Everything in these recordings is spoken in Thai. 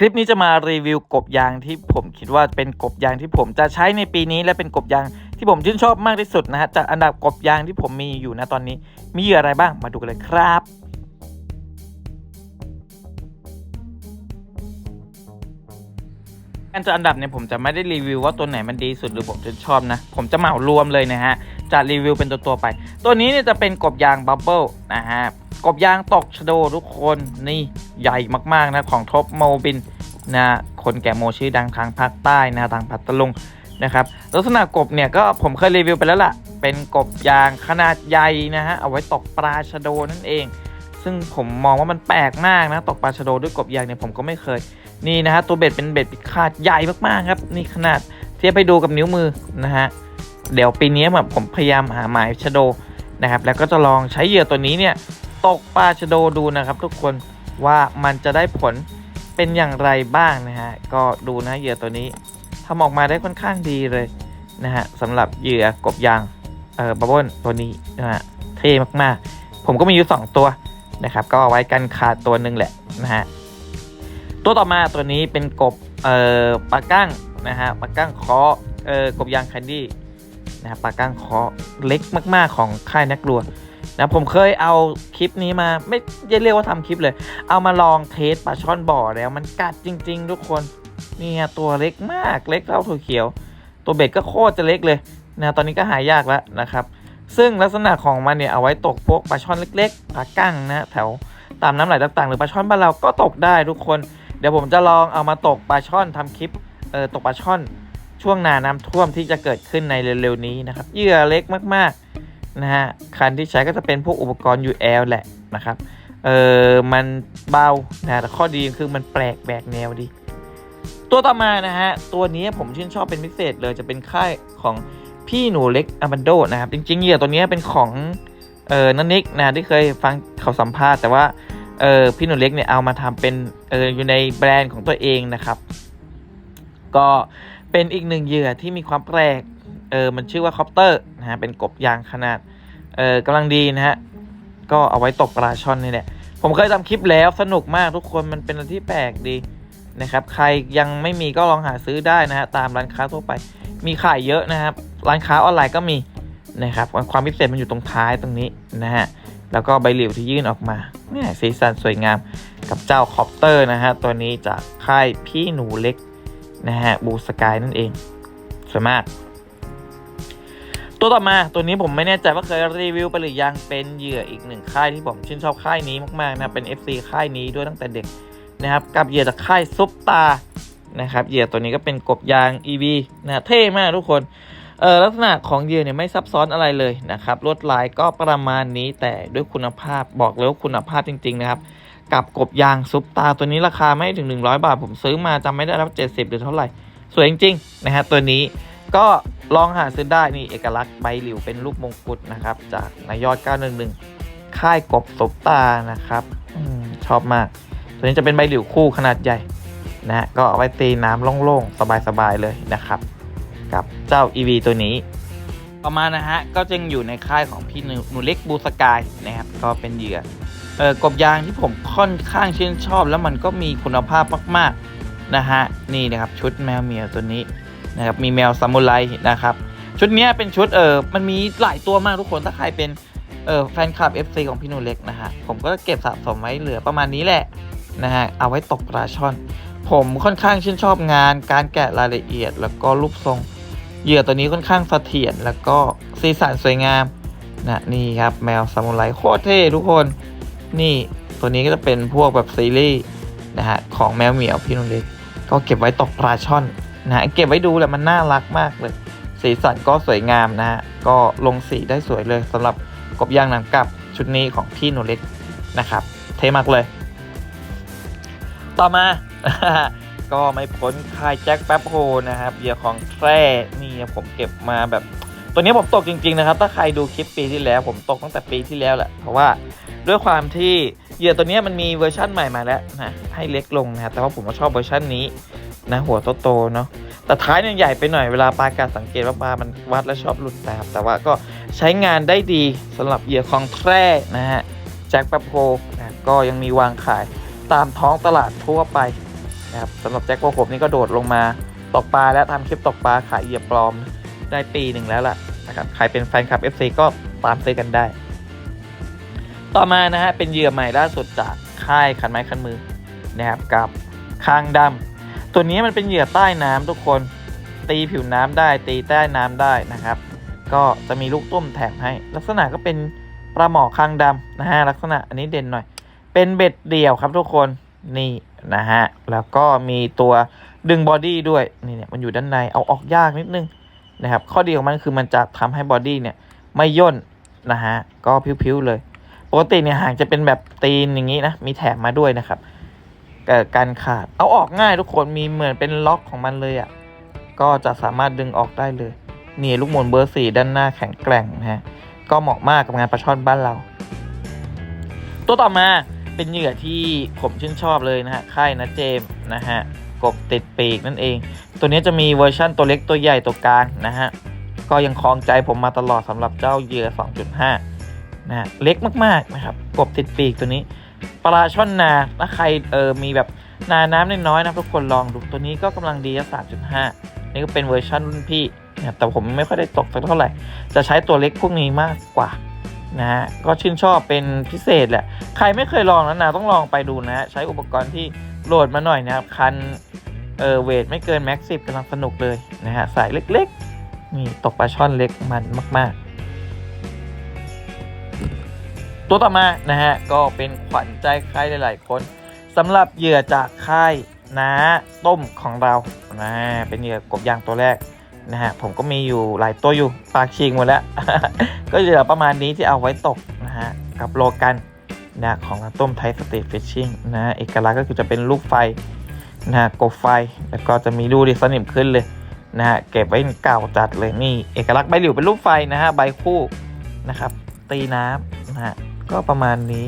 คลิปนี้จะมารีวิวกบยางที่ผมคิดว่าเป็นกบยางที่ผมจะใช้ในปีนี้และเป็นกบยางที่ผมชื่นชอบมากที่สุดนะฮะจากอันดับกบยางที่ผมมีอยู่นะตอนนี้ มีเหยื่ออะไรบ้างมาดูกันเลยครับ การจัดอันดับเนี่ยผมจะไม่ได้รีวิวว่าตัวไหนมันดีสุดหรือผมจะชอบนะ ผมจะเหมารวมเลยนะฮะจะรีวิวเป็นตัวตัวๆไป ตัวนี้เนี่ยจะเป็นกบยางบับเบิลนะฮะกบยางตกชโดทุกคนนี่ใหญ่มากๆนะของท็อปโมบินนะคนแก่โมชื่อดังทางภาคใต้นะทางพัทลุงนะครับลักษณะกบเนี่ยก็ผมเคยรีวิวไปแล้วล่ะ เป็นกบยางขนาดใหญ่นะฮะเอาไว้ตกปลาชโดนั่นเอง ซึ่งผมมองว่ามันแปลกมากนะตกปลาชโดด้วยกบยางเนี่ยผมก็ไม่เคย นี่นะฮะตัวเบ็ดเป็นเบ็ดปิดคาดใหญ่มากๆครับ นี่ขนาดเทียบไปดูกับนิ้วมือนะฮะเดี๋ยวปีนี้แบบผมพยายามหาหมายชะโดนะครับ แล้วก็จะลองใช้เหยื่อตัวนี้เนี่ยตกปลาชะโดดูนะครับ ทุกคนว่ามันจะได้ผลเป็นอย่างไรบ้างนะฮะก็ดูนะเหยื่อตัวนี้ทำออกมาได้ค่อนข้างดีเลยนะฮะสำหรับเหยื่อกบยางเออบับเบิ้ลตัวนี้นะฮะเท่มากๆ ผมก็มีอยู่สองตัวนะครับ ก็เอาไว้กันขาดตัวหนึ่งแหละนะฮะ ตัวต่อมาตัวนี้เป็นกบเอ่อปลากั้งนะฮะปลากั้งเคาะเอ่อกบยางแคนดี้นะฮะปลากั้งเคาะเล็กมาก ๆของค่ายนักลัวนะผมเคยเอาคลิปนี้มาไม่เรียกว่าทำคลิปเลย เอามาลองเทสปลาช่อนบ่อแล้วมันกัดจริง ๆ ทุกคนนี่ตัวเล็กมากเล็กเท่าถั่วเขียว ตัวเบ็ดก็โคตรจะเล็กเลยนะตอนนี้ก็หายากแล้วนะครับ ซึ่งลักษณะของมันเนี่ยเอาไว้ตกพวกปลาช่อนเล็กๆปลากั้งนะแถวตามน้ำไหลต่างๆ หรือปลาช่อนบ้านเราก็ตกได้ทุกคน เดี๋ยวผมจะลองเอามาตกปลาช่อนทำคลิปเออตกปลาช่อนช่วงหนาน้ำท่วมที่จะเกิดขึ้นในเร็วๆนี้นะครับเหยื่อเล็กมากๆนะฮะคันที่ใช้ก็จะเป็นพวกอุปกรณ์ UL แหละนะครับเออมันเบานะแต่ข้อดีคือมันแปลกแบกแนวดี ตัวต่อมานะฮะตัวนี้ผมชื่นชอบเป็นพิเศษเลยจะเป็นค่ายของพี่หนูเล็กอาบันโดนะครับจริงๆเหยื่อตัวนี้เป็นของเออนันนิกนะที่เคยฟังเขาสัมภาษณ์แต่ว่า เออพี่หนูเล็กเนี่ยเอามาทำเป็นเอออยู่ในแบรนด์ของตัวเองนะครับ ก็เป็นอีกหนึ่งเหยื่อที่มีความแปลกเออมันชื่อว่าคอปเตอร์นะฮะเป็นกบยางขนาดเออกำลังดีนะฮะก็เอาไว้ตกปลาช่อนนี่แหละผมเคยทำคลิปแล้วสนุกมากทุกคนมันเป็นอะไรที่แปลกดีนะครับ ใครยังไม่มีก็ลองหาซื้อได้นะฮะตามร้านค้าทั่วไป มีขายเยอะนะครับ ร้านค้าออนไลน์ก็มีนะครับ ความพิเศษมันอยู่ตรงท้ายตรงนี้นะฮะ แล้วก็ใบหลิวที่ยื่นออกมาเนี่ยสีสันสวยงามกับเจ้าคอปเตอร์นะฮะ ตัวนี้จากค่ายพี่หนูเล็กนะฮะบูสกายนั่นเอง สวยมาก ตัวต่อมาตัวนี้ผมไม่แน่ใจว่าเคยรีวิวไปหรือยังเป็นเหยื่ออีกหนึ่งค่ายที่ผมชื่นชอบค่ายนี้มากๆนะเป็น FC ค่ายนี้ด้วยตั้งแต่เด็กนะครับ กับเหยื่อจากค่ายซุปตานะครับเหยื่อตัวนี้ก็เป็นกบยาง EV นะเท่มากทุกคน เออลักษณะของเหยื่อเนี่ยไม่ซับซ้อนอะไรเลยนะครับลวดลายก็ประมาณนี้แต่ด้วยคุณภาพบอกเลยว่าคุณภาพจริง ๆ นะครับ กับกบยางซุปตาตัวนี้ราคาไม่ถึง 100 บาท ผมซื้อมาจำไม่ได้รับ70 หรือเท่าไหร่ สวยจริงๆนะฮะตัวนี้ก็ลองหาซื้อได้นี่เอกลักษณ์ใบหลิวเป็นรูปมงกุฎนะครับ จากนายยอด 911 ค่ายกบซุปตานะครับอชอบมาก ตัวนี้จะเป็นใบหลิวคู่ขนาดใหญ่นะฮะก็เอาไว้ตีน้ำโล่งๆสบายๆเลยนะครับ กับเจ้า EV ตัวนี้ ต่อมานะฮะ ก็จึงอยู่ในค่ายของพี่หนูหนูเล็กบูสกายนะครับ ก็เป็นเหยื่อเออกบยางที่ผมค่อนข้างชื่นชอบ แล้วมันก็มีคุณภาพมากๆนะฮะนี่นะครับชุดแมวเหมียวตัวนี้นะครับมีแมวซามูไรนะครับชุดนี้เป็นชุดเออมันมีหลายตัวมากทุกคนถ้าใครเป็นเออแฟนคลับ FC ของพี่หนูเล็กนะฮะผมก็เก็บสะสมไว้เหลือประมาณนี้แหละนะฮะเอาไว้ตกปลาช่อน ผมค่อนข้างชื่นชอบงาน การแกะรายละเอียด แล้วก็รูปทรง เหยื่อตัวนี้ค่อนข้างเสถียรแล้วก็สีสันสวยงามนะนี่ครับแมวซามูไรโคตรเท่ทุกคนนี่ตัวนี้ก็จะเป็นพวกแบบซีรีส์นะฮะของแมวเหมียวพี่นุ่นเล็กก็เก็บไว้ตกปลาช่อนนะฮะเก็บไว้ดูแหละมันน่ารักมากเลย สีสันก็สวยงามนะฮะก็ลงสีได้สวยเลยสำหรับกบยางหนังกลับชุดนี้ของพี่หนูเล็กนะครับ เท่มากเลย ต่อมา ก็ไม่พ้นค่ายแจ็คแป๊บโฮนะครับเหยื่อของแคร่นี่ผมเก็บมาแบบ ตัวนี้ผมตกจริง ๆ นะครับ ถ้าใครดูคลิปปีที่แล้ว ผมตกตั้งแต่ปีที่แล้วแหละเพราะว่าด้วยความที่เหยื่อตัวนี้มันมีเวอร์ชั่นใหม่มาแล้วนะให้เล็กลงนะครับแต่ว่าผมก็ชอบเวอร์ชันนี้นะหัวโตๆเนาะแต่ท้ายเนี่ยใหญ่ไปหน่อยเวลาปลากัดสังเกตว่าปลามันวัดแล้วชอบหลุดนะครับแต่ว่าก็ใช้งานได้ดีสำหรับเหยื่อของแคร่นะฮะแจ็คแป๊บโฮนะก็ยังมีวางขายตามท้องตลาดทั่วไป นะครับสำหรับแจ็คพวกผมนี่ก็โดดลงมาตกปลาแล้วทำคลิปตกปลาขายเหยื่อปลอมได้ปีหนึ่งแล้วล่ะนะครับใครเป็นแฟนคลับ FC ก็ตามซื้อกันได้ ต่อมานะฮะเป็นเหยื่อใหม่ล่าสุดจากค่ายคันไม้คันมือนะครับกับคางดำตัวนี้มันเป็นเหยื่อใต้น้ำทุกคนตีผิวน้ำได้ตีใต้น้ำได้นะครับ ก็จะมีลูกตุ้มแถมให้ ลักษณะก็เป็นปลาหมอคางดำนะฮะลักษณะอันนี้เด่นหน่อย เป็นเบ็ดเดี่ยวครับทุกคน นี่นะฮะ แล้วก็มีตัวดึงบอดี้ด้วยนี่เนี่ยมันอยู่ด้านในเอาออกยากนิดนึงนะครับ ข้อดีของมันคือมันจะทำให้บอดี้เนี่ยไม่ย่นนะฮะ ก็พิ้วๆเลยปกติเนี่ยหางจะเป็นแบบตีนอย่างนี้นะ มีแถมมาด้วยนะครับเกิดการขาดเอาออกง่ายทุกคนมีเหมือนเป็นล็อกของมันเลยอะ่ะก็จะสามารถดึงออกได้เลยนี่ลูกหมุนเบอร์สี่ด้านหน้าแข็งแกร่งนะฮะก็เหมาะมากกับงานปลาช่อนบ้านเรา ตัวต่อมา เป็นเหยื่อที่ผมชื่นชอบเลยนะฮะ ค่ายนะเจมนะฮะ กบติดปีกนั่นเอง ตัวนี้จะมีเวอร์ชั่นตัวเล็กตัวใหญ่ตัวกลางนะฮะ ก็ยังคลองใจผมมาตลอดสำหรับเจ้าเหยื่อ 2.5 นะฮะ เล็กมากๆนะครับ กบติดปีกตัวนี้ ปลาช่อนนาถ้าใครเออมีแบบนาน้ำน้อยๆนะทุกคนลองดู ตัวนี้ก็กำลังดีสามจุดห้านี่ก็เป็นเวอร์ชันรุ่นพี่นะแต่ผมไม่ค่อยได้ตกสักเท่าไหร่ จะใช้ตัวเล็กพวกนี้มากกว่า นะฮะก็ชื่นชอบเป็นพิเศษแหละ ใครไม่เคยลองนะนะต้องลองไปดูนะฮะใช้อุปกรณ์ที่โหลดมาหน่อยนะครับคันเออเวทไม่เกินแม็กซิบกำลังสนุกเลยนะฮะสายเล็กๆนี่ตกปลาช่อนเล็กมันมากๆ ตัวต่อมานะฮะก็เป็นขวัญใจใครหลายๆคนสำหรับเหยื่อจากค่ายน้าต้มของเรานะเป็นเหยื่อกบยางตัวแรก นะฮะผมก็มีอยู่หลายตัวอยู่ปากชิงหมดแล้ว ก็เหลือประมาณนี้ที่เอาไว้ตกนะฮะกับโลกันนะของน้าต้มไทยสตรีทฟิชชิ่งนะฮะเอกลักษณ์ก็คือจะเป็นลูกไฟนะฮะกบไฟ แล้วก็จะมีรูดิสนิมขึ้นเลยนะฮะเก็บไว้เก่าจัดเลยนี่ เอกลักษณ์ใบหลิวเป็นรูปไฟนะฮะใบคู่นะครับ ตีน้ำนะฮะก็ประมาณนี้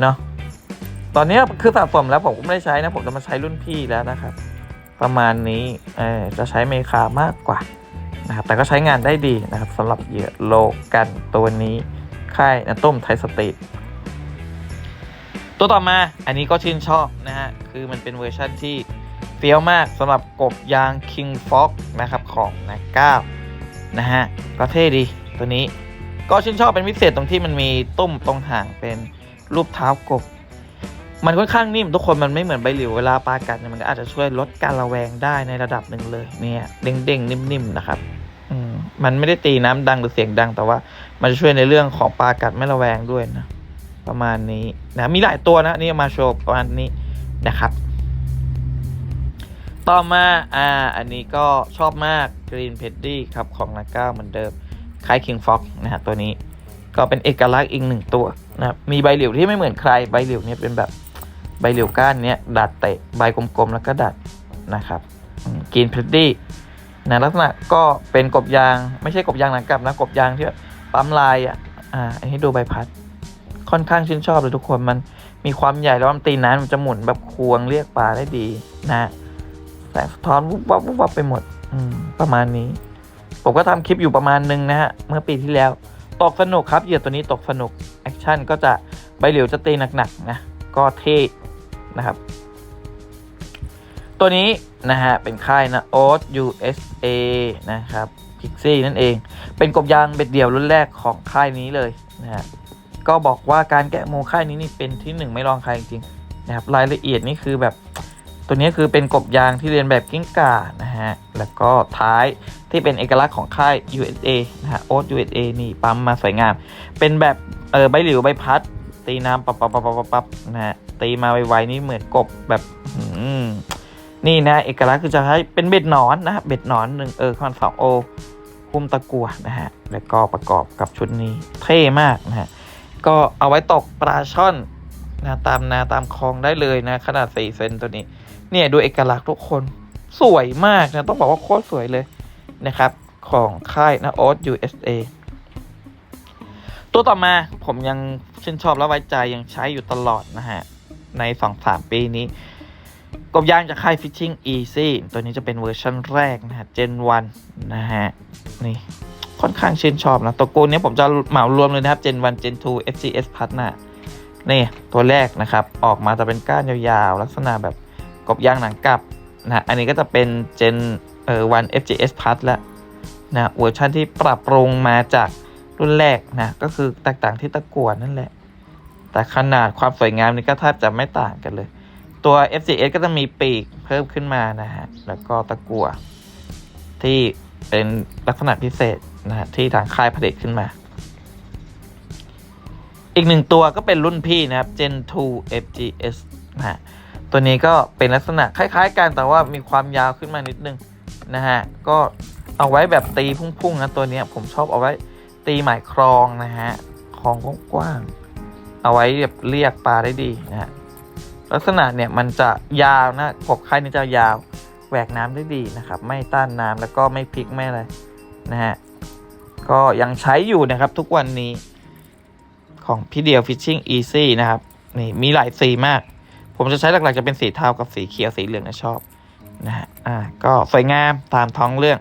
เนาะตอนนี้คือสะสมแล้วผมก็ไม่ได้ใช้นะผมจะมาใช้รุ่นพี่แล้วนะครับ ประมาณนี้เออจะใช้เมคามากกว่านะครับแต่ก็ใช้งานได้ดีนะครับสำหรับเหยื่อโลกันตัวนี้ค่ายนะต้มไทยสตรีทตัวต่อมาอันนี้ก็ชื่นชอบนะฮะ คือมันเป็นเวอร์ชั่นที่เฟี้ยวมากสำหรับกบยาง King Fox นะครับของนะก้านะฮะ ก็เท่ดีตัวนี้ก็ชื่นชอบเป็นพิเศษตรงที่มันมีตุ้มตรงห่างเป็นรูปเท้ากบ มันค่อนข้างนิ่มทุกคนมันไม่เหมือนใบหลิวเวลาปลากัดเนี่ยมันก็อาจจะช่วยลดการระแวงได้ในระดับหนึ่งเลย เนี่ยเด้งๆนิ่มๆนะครับอืมมันไม่ได้ตีน้ำดังหรือเสียงดังแต่ว่ามันจะช่วยในเรื่องของปลากัดไม่ระแวงด้วยนะ ประมาณนี้นะมีหลายตัวนะนี่เอามาโชว์ประมาณนี้นะครับ ต่อมาอ่าอันนี้ก็ชอบมาก Green p e d d y ครับของนาก้าเหมือนเดิมคล้าย King Fox นะฮะตัวนี้ ก็เป็นเอกลักษณ์อีกหนึ่งตัวนะครับมีใบเหลียวที่ไม่เหมือนใครใบเหลียวเนี่ยเป็นแบบ ใบเหลียวก้านเนี้ยดัดเตะใบกลมๆแล้วก็ดัดนะครับกินพ e ดดี้นะลักษณะก็เป็นกบยางไม่ใช่กบยางหนังกลับนะกบยางที่แบบปั๊มลายอะอ่าอันนี้ดูใบพัด ค่อนข้างชื่นชอบเลยทุกคนมันมีความใหญ่แล้วมันตีน้ำมันจะหมุนแบบควงเรียกปลาได้ดีนะแสงสะท้อนวุบวับวุบวับไปหมดอืมประมาณนี้ ผมก็ทำคลิปอยู่ประมาณนึงนะฮะเมื่อปีที่แล้ว ตกสนุกครับเหยื่อตัวนี้ตกสนุกแอคชั่นก็จะใบเหลียวจะตีหนักๆนะก็เท่ นะครับตัวนี้นะฮะเป็นค่ายนะ o อ USA นะครับพิกซี่นั่นเอง เป็นกบยางเบ็ดเดี่ยวรุ่นแรกของค่ายนี้เลยนะฮะก็บอกว่าการแกะโมค่ายนี้นี่เป็นที่หนึ่งไม่รองใครจริงๆนะครับรายละเอียดนี่คือแบบตัวนี้คือเป็นกบยางที่เรียนแบบกิ้งก่านะฮะแล้วก็ท้ายที่เป็นเอกลักษณ์ของค่าย USA นะฮะโอ๊ต USA นี่ปั๊มมาสวยงาม เป็นแบบเออใบหลิวใบพัดตีน้ำปับปับปับปับปับปับนะฮะ ตีมาไวๆนี่เหมือนกบแบบนี่นะ เอกลักษณ์คือจะใช้เป็นเบ็ดหนอนนะฮะเบ็ดหนอนหนึ่งเออคอนสองโอหุ้มตะกัวนะฮะ แล้วก็ประกอบกับชุดนี้เท่มากนะฮะ ก็เอาไว้ตกปลาช่อนนะตามนาตามคลองได้เลยนะ ขนาด4เซนตัวนี้ เนี่ยดูเอกลักษณ์ทุกคนสวยมากนะ ต้องบอกว่าโคตรสวยเลยนะครับ ของค่ายนะโอ๊ต USA ตัวต่อมาผมยังชื่นชอบและไว้ใจยังใช้อยู่ตลอดนะฮะ ใน 2-3 ปีนี้ กบยางจากค่าย Fishing Easy ตัวนี้จะเป็นเวอร์ชันแรกนะฮะ Gen 1 นะฮะ นี่ค่อนข้างชื่นชอบนะตัวกูนี้ผมจะเหมารวมเลยนะครับ Gen 1 Gen 2 FCS Plus นะนี่ตัวแรกนะครับ ออกมาจะเป็นก้านยาวๆ ลักษณะแบบกบยางหนังกลับนะอันนี้ก็จะเป็นเจนเอ่อวัน FGS Plus แล้วนะเวอร์ชันที่ปรับปรุงมาจากรุ่นแรกนะก็คือแตกต่างที่ตะกั่วนั่นแหละ แต่ขนาดความสวยงามนี่ก็แทบจะไม่ต่างกันเลย ตัว FGS ก็จะมีปีกเพิ่มขึ้นมานะฮะ แล้วก็ตะกั่วที่เป็นลักษณะพิเศษนะฮะที่ทางค่ายผลิตขึ้นมา อีกหนึ่งตัวก็เป็นรุ่นพี่นะครับ Gen 2 FGS นะฮะ ตัวนี้ก็เป็นลักษณะคล้ายๆกันแต่ว่ามีความยาวขึ้นมานิดนึงนะฮะ ก็เอาไว้แบบตีพุ่งๆนะตัวนี้ผมชอบเอาไว้ตีหมายครองนะฮะครองกว้างๆ เอาไว้แบบเรียกปลาได้ดีนะฮะลักษณะเนี่ยมันจะยาวนะกบไข่นี่จะยาวแหวกน้ำได้ดีนะครับ ไม่ต้านน้ำแล้วก็ไม่พลิกไม่อะไรนะฮะก็ยังใช้อยู่นะครับทุกวันนี้ของพี่เดียว Fishing Easy นะครับนี่มีหลายสีมาก ผมจะใช้หลักๆจะเป็นสีเทากับสีเขียวสีเหลืองนะชอบนะฮะอ่าก็สวยงามตามท้องเรื่อง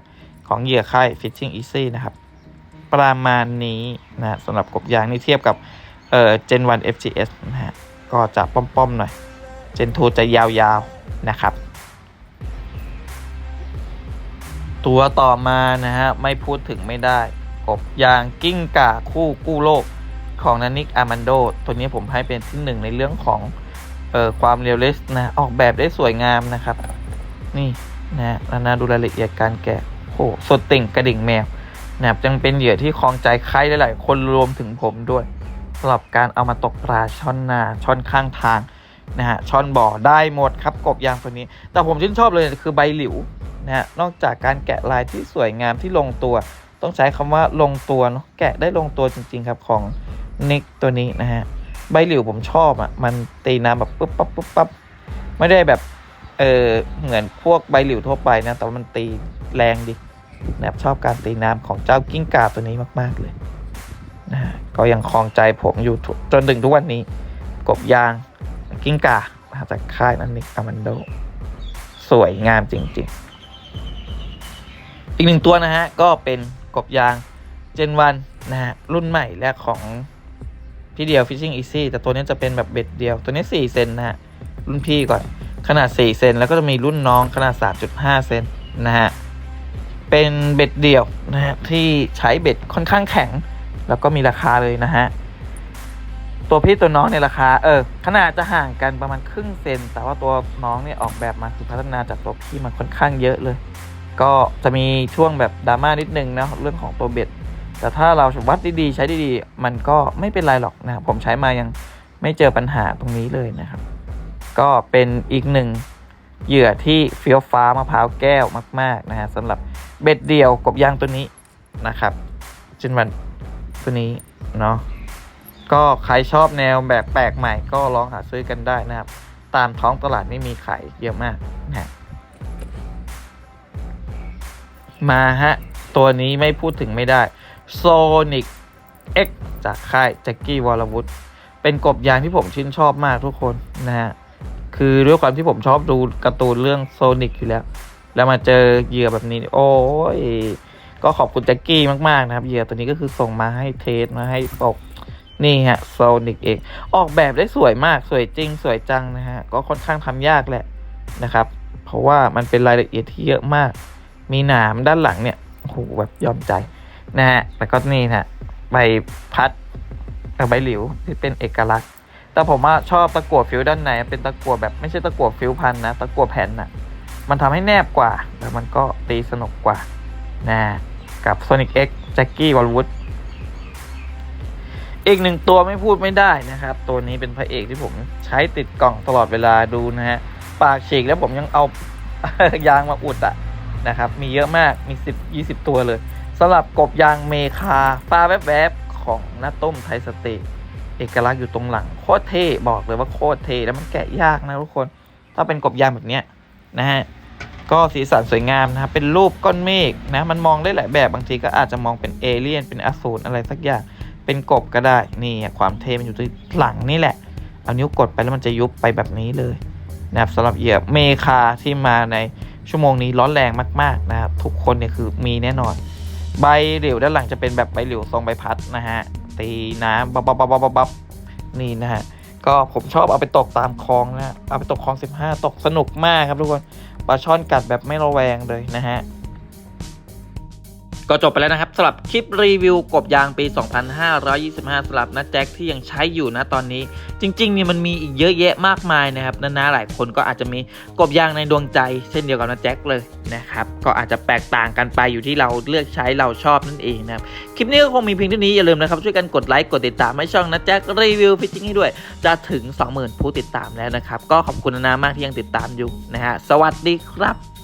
ของเหยื่อไข่ Fishing Easy นะครับ ประมาณนี้นะสำหรับกบยางนี่เทียบกับ เอ่อ Gen 1 FGS นะฮะ ก็จะป้อมๆหน่อย Gen 2 จะยาวๆ นะครับ ตัวต่อมานะฮะ ไม่พูดถึงไม่ได้ กบยางกิ้งก่าคู่กู้โลกของนานิกอามันโด ตัวนี้ผมให้เป็นที่หนึ่งในเรื่องของเอ่อความเรียลลิสต์นะ ออกแบบได้สวยงามนะครับ นี่นะนานาดูรายละเอียดการแกะโอ้สดติ่งกระดิ่งแมวนะครับยังเป็นเหยื่อที่คลองใจใครหลายๆคนรวมถึงผมด้วย สำหรับการเอามาตกปลาช่อนนาช่อนข้างทางนะฮะช่อนบ่อได้หมดครับกบยางตัวนี้ แต่ผมชื่นชอบเลยคือใบหลิวนะฮะนอกจากการแกะลายที่สวยงามที่ลงตัว ต้องใช้คำว่าลงตัวเนาะแกะได้ลงตัวจริง ๆ ครับของนิกตัวนี้นะฮะใบหลิวผมชอบอะ่ะมันตีน้ำแบบปุ๊บปั๊บปุ๊บปั๊บไม่ได้แบบเออเหมือนพวกใบหลิวทั่วไปนะแต่ว่ามันตีแรงดินะครับชอบการตีน้ำของเจ้ากิ้งก่าตัวนี้มาก ๆ เลย ก็ยังคลองใจผมอยู่จนถึงทุกวันนี้ กบยางกิ้งก่ามาจากค่ายนันนิกอามันโด สวยงามจริง ๆ อีกหนึ่งตัวนะฮะ ก็เป็นกบยางเจนวันนะฮะ รุ่นใหม่และของพี่เดียว Fishing Easy แต่ตัวนี้จะเป็นแบบเบ็ดเดียว ตัวนี้ 4 เซนนะฮะ รุ่นพี่ก่อน ขนาด 4 เซน แล้วก็จะมีรุ่นน้องขนาด 3.5 เซนนะฮะ เป็นเบ็ดเดียวนะฮะ ที่ใช้เบ็ดค่อนข้างแข็ง แล้วก็มีราคาเลยนะฮะ ตัวพี่ตัวน้องในราคา เออ ขนาดจะห่างกันประมาณครึ่งเซน แต่ว่าตัวน้องเนี่ยออกแบบมาคือพัฒนาจากตัวพี่มันค่อนข้างเยอะเลย ก็จะมีช่วงแบบดราม่านิดนึงนะเรื่องของตัวเบ็ด แต่ถ้าเราวัดดีๆใช้ดีๆ มันก็ไม่เป็นไรหรอกนะผมใช้มายังไม่เจอปัญหาตรงนี้เลยนะครับ ก็เป็นอีกหนึ่งเหยื่อที่เฟี้ยวฟ้ามะพร้าวแก้วมาก ๆ นะฮะสำหรับเบ็ดเดียวกบยางตัวนี้นะครับจินวัน ตัวนี้เนาะก็ใครชอบแนวแบบแปลกใหม่ก็ลองหาซื้อกันได้นะครับ ตามท้องตลาดไม่มีขายเยอะมากนะฮะมาฮะ ตัวนี้ไม่พูดถึงไม่ได้ Sonic X จากค่ายแจ็กกี้วอลวุฒเป็นกบยางที่ผมชื่นชอบมากทุกคนนะฮะ คือด้วยความที่ผมชอบดูการ์ตูนเรื่องโซนิกอยู่แล้ว แล้วมาเจอเหยื่อแบบนี้ โอ้ย ก็ขอบคุณแจ็กกี้มาก ๆ นะครับ เหยื่อตัวนี้ก็คือส่งมาให้เทสมาให้ตกนี่ฮะโซนิกเองออกแบบได้สวยมากสวยจริงสวยจังนะฮะ ก็ค่อนข้างทำยากแหละนะครับ เพราะว่ามันเป็นรายละเอียดที่เยอะมาก มีหนามด้านหลังเนี่ยโอ้โหแบบยอมใจนะฮะแล้วก็นี่นะใบพัดกับใบหลิวที่เป็นเอกลักษณ์ แต่ผมว่าชอบตะกั่วฟิวด้านในเป็นตะกั่วแบบไม่ใช่ตะกั่วฟิวพันนะตะกั่วแผ่นนะมันทำให้แนบกว่าแล้วมันก็ตีสนุกกว่า นะกับ Sonic X Jackie Wallwood อีกหนึ่งตัวไม่พูดไม่ได้นะครับ ตัวนี้เป็นพระเอกที่ผมใช้ติดกล่องตลอดเวลาดูนะฮะ ปากฉีกแล้วผมยังเอา ยางมาอุดอะนะครับ มีเยอะมากมี 10 20 ตัวเลยสำหรับกบยางเมคาฟ้าแวบๆ ของน้าต้มไทยสเตย์เอกลักษณ์อยู่ตรงหลัง โคตรเท่บอกเลยว่าโคตรเท่แล้วมันแกะยากนะทุกคน ถ้าเป็นกบยางแบบเนี้ยนะฮะ ก็สีสันสวยงามนะครับเป็นรูปก้อนเมฆนะมันมองได้หลายแบบบางทีก็อาจจะมองเป็นเอเลี่ยนเป็นอสูรอะไรสักอย่างเป็นกบก็ได้นี่ความเทมันอยู่ที่หลังนี่แหละ เอานิ้วกดไปแล้วมันจะยุบไปแบบนี้เลยนะครับสำหรับเหยื่อเมคาที่มาในชั่วโมงนี้ร้อนแรงมากๆนะครับทุกคนเนี่ยคือมีแน่นอน ใบเหลวด้านหลังจะเป็นแบบใบเหลวทรงใบพัดนะฮะตีน้ำบับบับบับบับบับนี่นะฮะก็ผมชอบเอาไปตกตามคลองนะเอาไปตกคลอง 15 ตกสนุกมากครับทุกคน ปลาช่อนกัดแบบไม่ระแวงเลยนะฮะ ก็จบไปแล้วนะครับสำหรับคลิปรีวิวกบยางปี 2525สำหรับนะแจ็คที่ยังใช้อยู่นะตอนนี้ จริงๆเนี่ยมันมีอีกเยอะแยะมากมายนะครับนานาหลายคนก็อาจจะมีกบยางในดวงใจ เช่นเดียวกับนะแจ็คเลยนะครับก็อาจจะแตกต่างกันไปอยู่ที่เราเลือกใช้เราชอบนั่นเองนะครับคลิปนี้ก็คงมีเพียงเท่านี้อย่าลืมนะครับช่วยกันกดไลค์กดติดตามให้ช่องนะแจ็ครีวิวฟิตติ้งให้ด้วย จะถึง 20,000 ผู้ติดตามแล้วนะครับก็ขอบคุณนานามากที่ยังติดตามอยู่นะฮะสวัสดีครับ